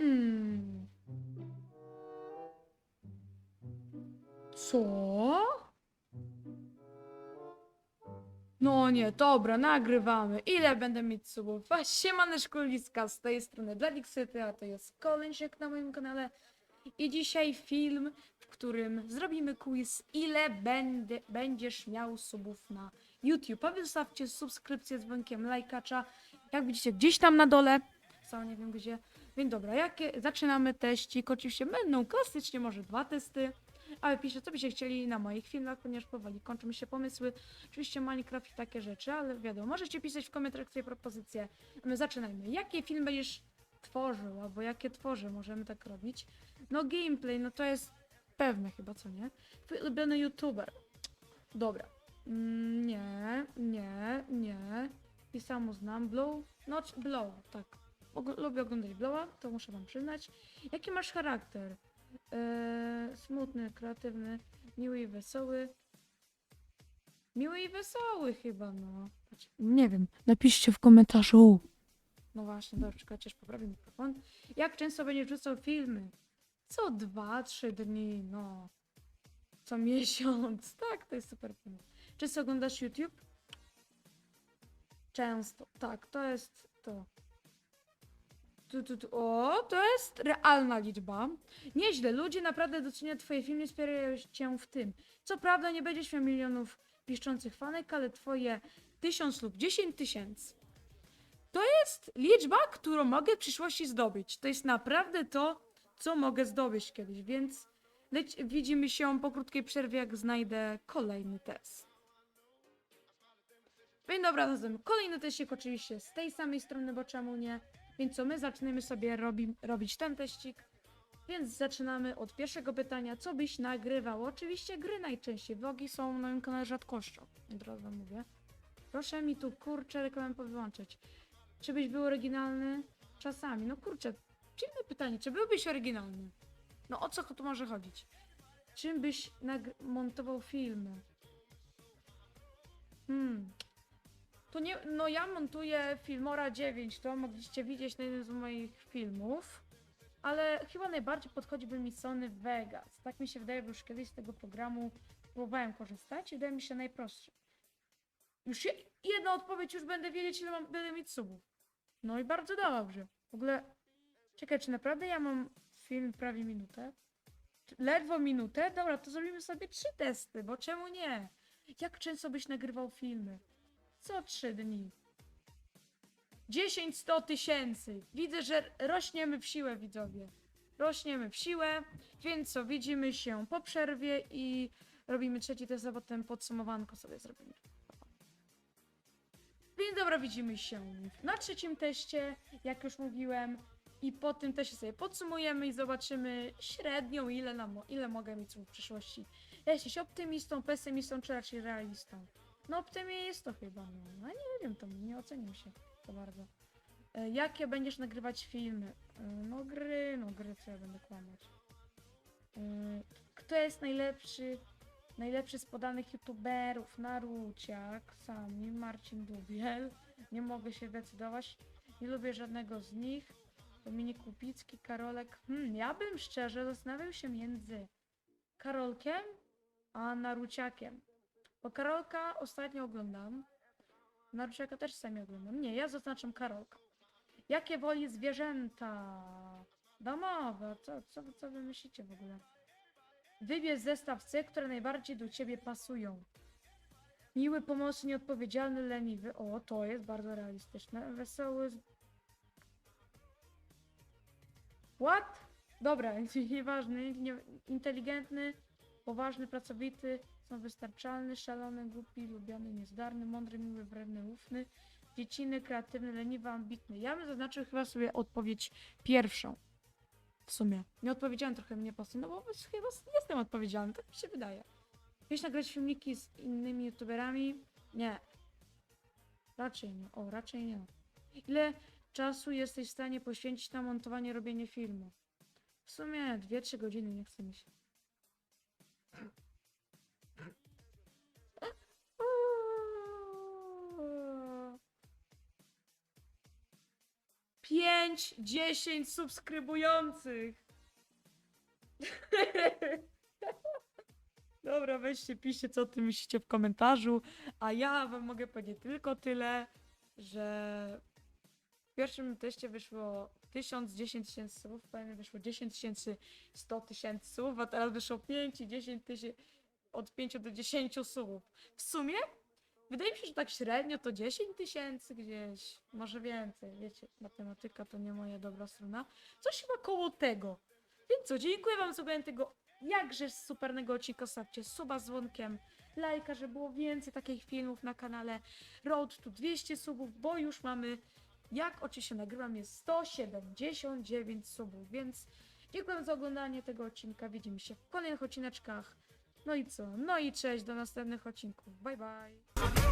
Hmm. Co? No nie, dobra, nagrywamy. Ile będę mieć subów? A, Siemane szkoliska z tej strony dla Dixity, a to jest Kolęsiek na moim kanale. I dzisiaj film, w którym zrobimy quiz, ile będę, będziesz miał subów na YouTube. A subskrypcję z dzwonkiem, lajkacza. Jak widzicie, gdzieś tam na dole. Sam nie wiem gdzie. Więc dobra, jakie zaczynamy teścik. Oczywiście będą klasycznie może dwa testy. Ale piszcie, co byście chcieli na moich filmach, ponieważ powoli kończą mi się pomysły. Oczywiście Minecraft i takie rzeczy, ale wiadomo, możecie pisać w komentarzach swoje propozycje. My zaczynajmy. Jaki film będziesz tworzył, albo jakie tworzę, możemy tak robić. No gameplay, no to jest pewne chyba, co nie? Twój ulubiony youtuber. Dobra. Mm, nie, nie, nie. I samo znam. Blow? No, czy- Blow, tak. Og- lubię oglądać Blowa, to muszę wam przyznać. Jaki masz charakter? Eee, smutny, kreatywny, miły i wesoły. Miły i wesoły chyba, no. Patrz, Nie wiem, napiszcie w komentarzu. No właśnie, dobrze, czekajcie, aż poprawię mikrofon. Jak często będziesz wrzucał filmy? Co dwa, trzy dni, no. Co miesiąc. Tak, to jest super pomysł. Często oglądasz YouTube? Często. Tak, to jest to. Tu, tu, tu. O, to jest realna liczba. Nieźle, ludzie naprawdę doceniają twoje filmy, wspierają cię w tym. Co prawda nie będziesz miał milionów piszczących fanek, ale twoje tysiąc lub dziesięć tysięcy. To jest liczba, którą mogę w przyszłości zdobyć. To jest naprawdę to, co mogę zdobyć kiedyś, więc leć, widzimy się po krótkiej przerwie, jak znajdę kolejny test. Więc dobra, zatem kolejny teścik oczywiście z tej samej strony, bo czemu nie? Więc co, my zaczniemy sobie robi, robić ten teścik. Więc zaczynamy od pierwszego pytania. Co byś nagrywał? Oczywiście gry najczęściej. Vlogi są na moim kanale rzadkością. Od razu mówię. Proszę mi tu kurczę reklamę powyłączyć. Czy byś był oryginalny? Czasami. No kurczę, dziwne pytanie. Czy byłbyś oryginalny? No o co tu może chodzić? Czym byś montował filmy? Hmm. To nie, no ja montuję Filmora 9, to mogliście widzieć na jednym z moich filmów. Ale chyba najbardziej podchodziłby mi Sony Vegas. Tak mi się wydaje, bo już kiedyś z tego programu próbowałem korzystać i wydaje mi się najprostszy. Już je, jedna odpowiedź, już będę wiedzieć, ile mam, będę mieć subów. No i bardzo dobrze. W ogóle, czekaj, czy naprawdę ja mam film prawie minutę? Ledwo minutę? Dobra, to zrobimy sobie trzy testy, bo czemu nie? Jak często byś nagrywał filmy? Co trzy dni? 10-100 tysięcy. Widzę, że rośniemy w siłę, widzowie. Rośniemy w siłę, więc co, widzimy się po przerwie i robimy trzeci test, a potem podsumowanko sobie zrobimy. Więc dobra, widzimy się na trzecim teście, jak już mówiłem. I po tym teście sobie podsumujemy i zobaczymy średnią, ile, nam, ile mogę mieć w przyszłości. Jesteś optymistą, pesymistą, czy raczej realistą? No optymistą chyba, no. no nie wiem, to nie oceniam się to bardzo. E, jakie będziesz nagrywać filmy? E, no gry, no gry, co ja będę kłamać. E, kto jest najlepszy, najlepszy z podanych youtuberów? Naruciak, Sami, Marcin Dubiel. Nie mogę się decydować. Nie lubię żadnego z nich. Dominik Kupicki, Karolek. Hmm, ja bym szczerze zastanawiał się między Karolkiem a Naruciakiem. Bo Karolka ostatnio oglądam. Naruciaka też sami oglądam. Nie, ja zaznaczam Karolka. Jakie woli zwierzęta? Domowe. Co, co, co wy myślicie w ogóle? Wybierz zestaw które najbardziej do ciebie pasują. Miły, pomocny, nieodpowiedzialny, leniwy. O, to jest bardzo realistyczne. Wesoły. What? Dobra, nieważny, nie, inteligentny, poważny, pracowity, samowystarczalny, szalony, głupi, lubiany, niezdarny, mądry, miły, wredny, ufny, dziecinny, kreatywny, leniwy, ambitny. Ja bym zaznaczył chyba sobie odpowiedź pierwszą. W sumie. Nie odpowiedziałem trochę mnie pasuje, no bo chyba jestem odpowiedzialny, tak mi się wydaje. Chcesz nagrać filmiki z innymi youtuberami? Nie. Raczej nie. O, raczej nie. Ile czasu jesteś w stanie poświęcić na montowanie, robienie filmu? W sumie 2-3 godziny, nie chce mi się. 5, 10 subskrybujących. Dobra, weźcie, piszcie, co ty myślicie w komentarzu. A ja wam mogę powiedzieć tylko tyle, że w pierwszym teście wyszło 1000, 10 tysięcy słów, kolejnym wyszło 10 tysięcy, 100 tysięcy słów, a teraz wyszło 5 i 10 tysięcy, od 5 do 10 słów. W sumie wydaje mi się, że tak średnio to 10 tysięcy gdzieś, może więcej, wiecie, matematyka to nie moja dobra strona. Coś chyba koło tego. Więc co, dziękuję wam za tego jakże supernego odcinka, stawcie suba z dzwonkiem, lajka, żeby było więcej takich filmów na kanale Road to 200 subów, bo już mamy, jak oczywiście nagrywam, jest 179 subów, więc dziękuję za oglądanie tego odcinka, widzimy się w kolejnych odcineczkach. No i co? No i cześć, do następnych odcinków. Bye bye.